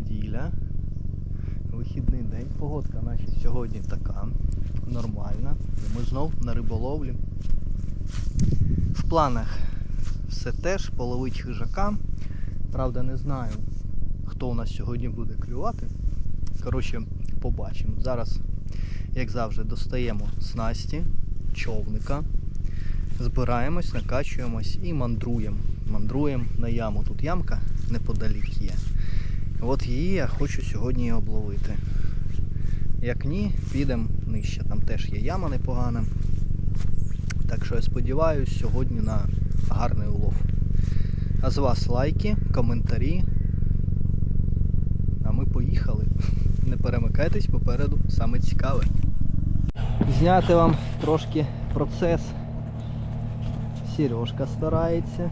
Неділя. Вихідний день. Погодка наче сьогодні така. Нормальна. І ми знов на риболовлі. В планах все теж половить хижака. Правда, не знаю, хто у нас сьогодні буде клювати. Коротше, побачимо. Зараз, як завжди, достаємо снасті, човника, збираємось, накачуємось і мандруємо. Мандруємо на яму. Тут ямка неподалік є. От її я хочу сьогодні обловити. Як ні, підемо нижче. Там теж є яма непогана. Так що я сподіваюся сьогодні на гарний улов. А з вас лайки, коментарі. А ми поїхали. Не перемикайтесь попереду, саме цікаве. Зняти вам трошки процес. Сережка старається.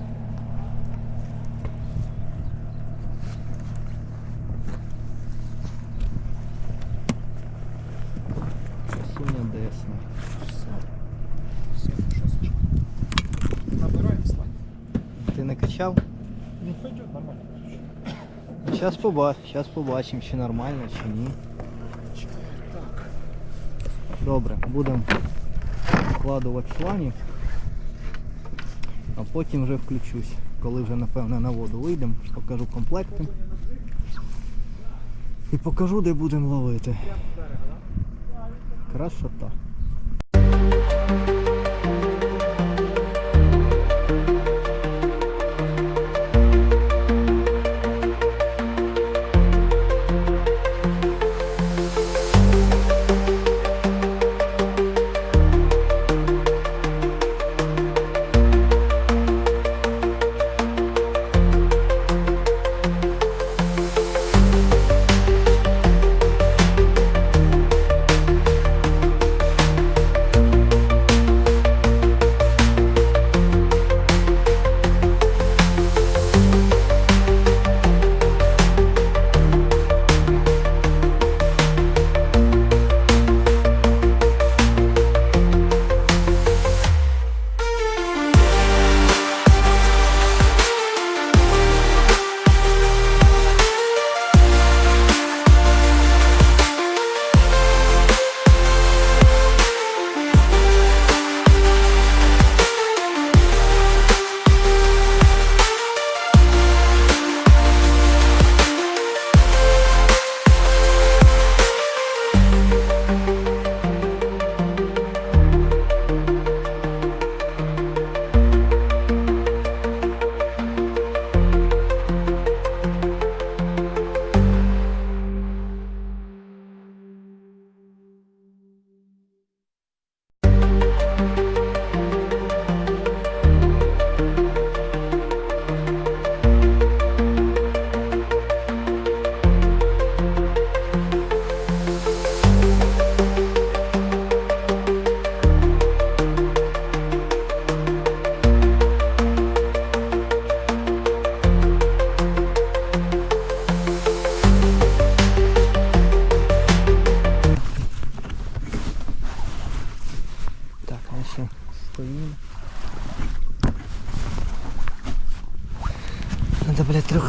Не качав? Ну пойдет нормально. Зараз поба... Щас побачимо, чи нормально, чи ні. Так. Добре, будемо вкладувати сланів, а потім вже включусь. Коли вже напевно на воду вийдемо, покажу комплекти. І покажу, де будемо ловити. Красота.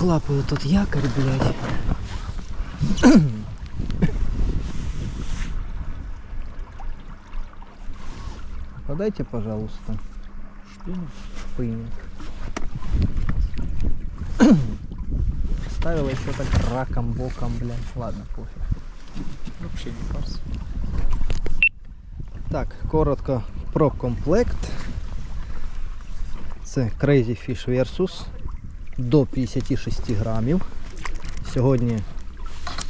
Трехлапую тут якорь, блядь. Подайте, пожалуйста, Шпинник. шпынник. Ставила еще так раком боком, блядь. Ладно, пофиг. Вообще не фарс. Так, коротко про комплект. Це Crazy Fish Versus до 56 грамів. Сьогодні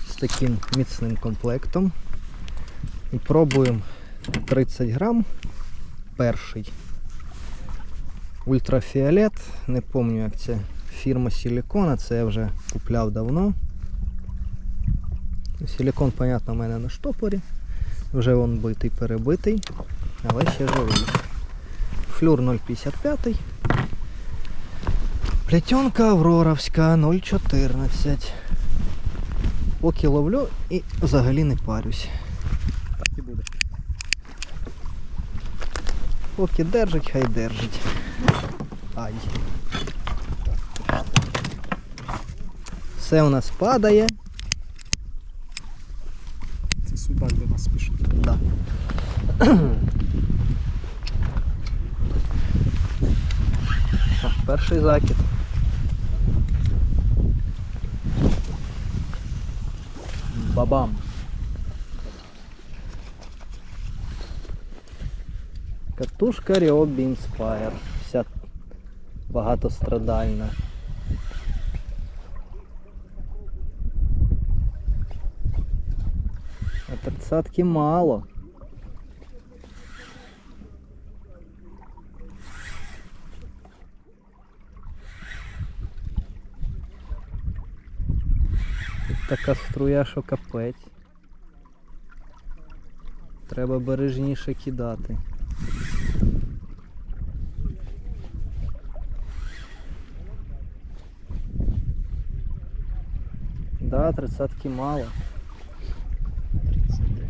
з таким міцним комплектом. І пробуємо 30 грам. Перший. Ультрафіолет. Не пам'ятаю, як це фірма Силикона, це я вже купляв давно. Силикон, понятно, у мене на штопорі. Вже вон битий перебитий, але ще живий. Флюр 0,55. Плетенка Авроровська 0,14. Поки ловлю і взагалі не парюсь. Так і буде. Поки держить, хай держить. Ай. Все у нас падає. Це судак до нас спішить. Да. Що, перший закид. Бабам. Катушка Ryobi Inspire. Вся багатострадальна. А тридцатки мало. Така струя, що капець. Треба бережніше кидати. Да, тридцатки мало. 39.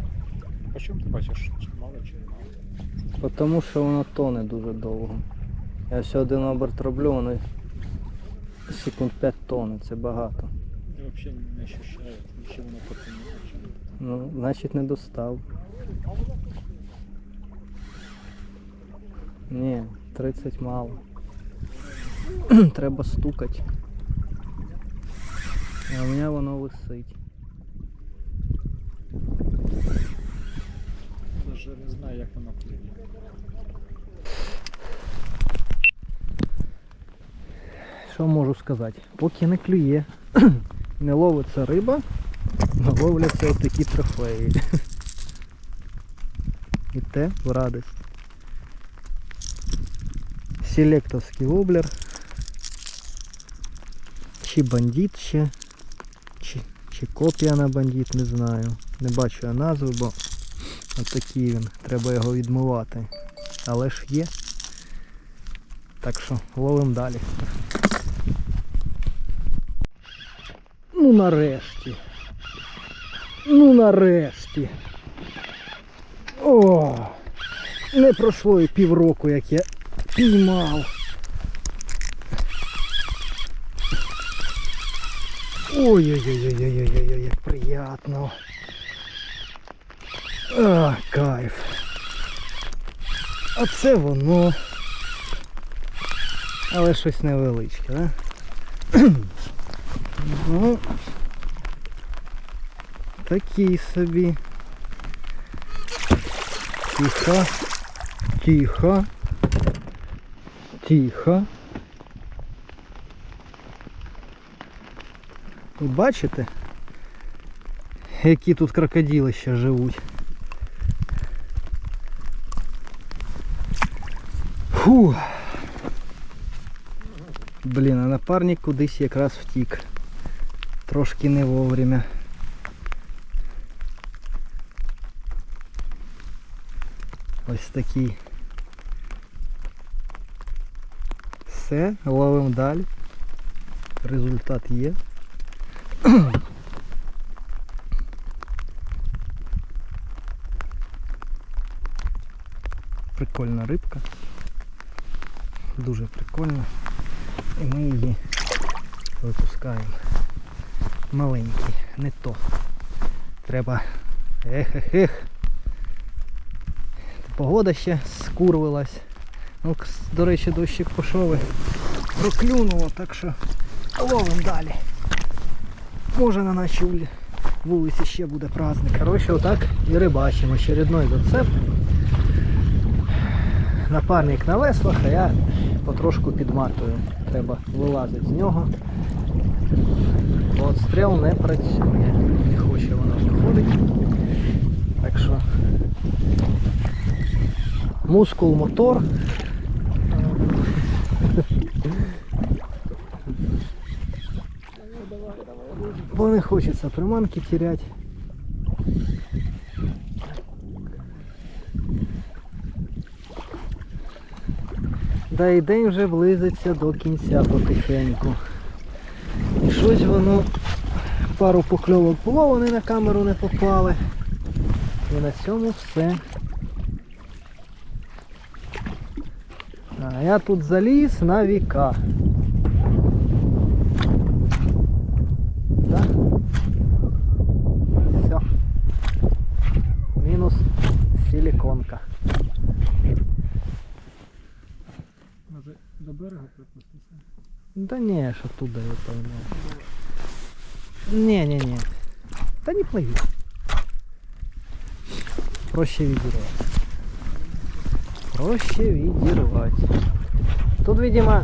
По чому ти бачиш, чи мало, чи не мало? Тому що воно тоне дуже довго. Я все один оберт роблю, воно секунд 5 тоне, це багато. Я взагалі не ощущаю, потемніло, не потемніло. Ну, значить не достав. Ні, 30 мало. Треба стукати. А у мене воно висить. Даже не знаю, як воно клює. Що можу сказати? Поки не клює, не ловиться риба, а ловляться отакі трофеї. І те в радість. Селектовський воблер. Чи бандит ще, чи, чи копія на бандит, не знаю. Не бачу я назви, бо отакий він. Треба його відмивати. Але ж є. Так що ловимо далі. Ну нарешті. Ну нарешті. О! Не пройшло і півроку, як я піймав. Ой-ой-ой-ой-ой-ой, як приятно. А, кайф. А це воно. Але щось невеличке, да? Ну, такий собі. Тихо. Тихо. Тихо. Ви бачите, які тут крокодили ще живуть? Фу. Блін, а напарник кудись якраз втік. Трошки не вовремя. Ось такий. Все, ловимо далі. Результат є. Прикольна рибка. Дуже прикольна. І ми її випускаємо. Маленький, не то. Треба. Ех-ех-ех. Погода ще скурвилась. Ну, до речі, дощик пішов і проклюнуло, так що ловимо далі. Може на нашій вулиці ще буде праздник. Коротше, отак і рибачимо. Очередной зацеп. Напарник на веслах, а я потрошку підматую. Треба вилазити з нього. Отстріл не працює. Не хоче воно виходить. Так що мускул мотор. Бо не хочеться приманки теряти. Да і день вже близиться до кінця потихеньку. Щось воно пару покльовок було, вони на камеру не попали. І на цьому все. А я тут заліз на віка. Да не, ж оттуда я поймал. Не-не-не. Да не плыви. Проще відірвати. Проще відірвати. Тут, видимо,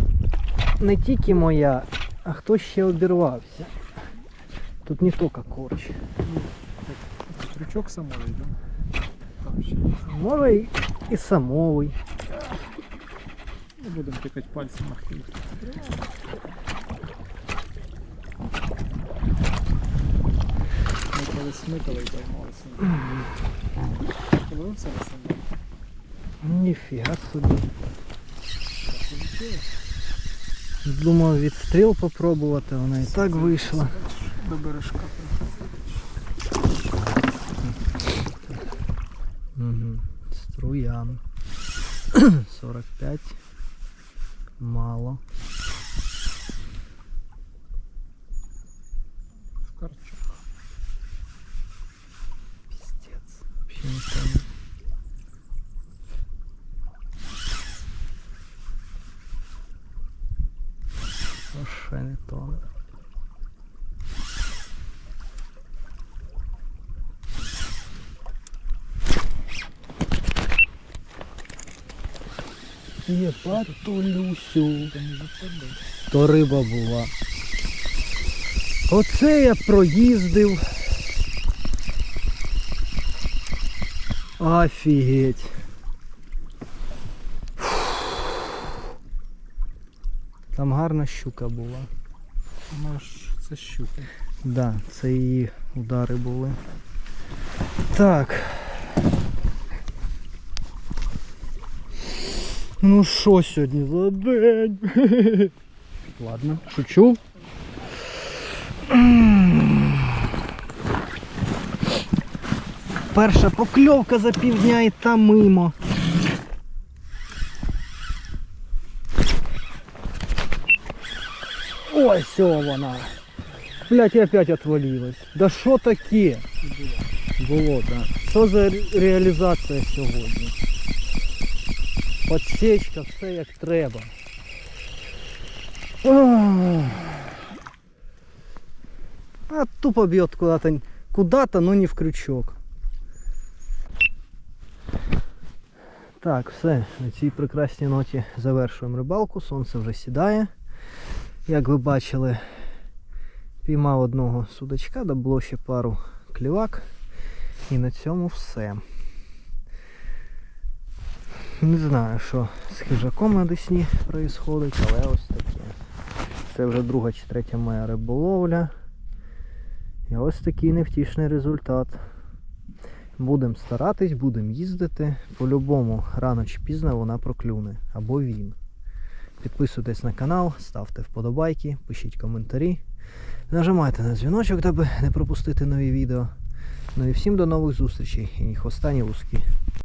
не тільки моя, а хтось ще обірвався. Тут не тільки корч. Це крючок самої, да? Там ще. Може і, і самовий. Не будемо тикати пальцем на хвиль. Ми колись смикали і займалися. Подивився на себе? Ніфіга собі. Так. Думав відстріл попробувати, вона і так вийшла. До бережка. Угу. Струя. 45. Мало. В карчу. Пиздец. Вообще не помню. Вообще не то. Не заходи. То риба була. Оце я проїздив. Офігеть. Там гарна щука була. Вона ж це щука. Да, це її удари були. Так. Ну що сьогодні за день? Ладно, шучу. Перша покльовка за півдня і та мимо. Ой, все вона. Блять, и опять отвалилась. Да що таке? Було, да. Що за ре- реалізація сьогодні? Подсечка, все як треба. А тупо бьет куда-то, куда-то, но не в крючок. Так, все, на цій прекрасній ноті завершуємо рибалку, сонце вже сідає. Як ви бачили, Піймав одного судачка, да було ще пару клівак. І на цьому все. Не знаю, що з хижаком на Десні відбувається, але ось таке. Це вже друга чи третя моя риболовля. І ось такий невтішний результат. Будемо старатись, будемо їздити. По-любому, рано чи пізно вона проклюне. Або він. Підписуйтесь на канал, ставте вподобайки, пишіть коментарі. Нажимайте на дзвіночок, аби не пропустити нові відео. Ну і всім до нових зустрічей. І ні хвоста, ні луски.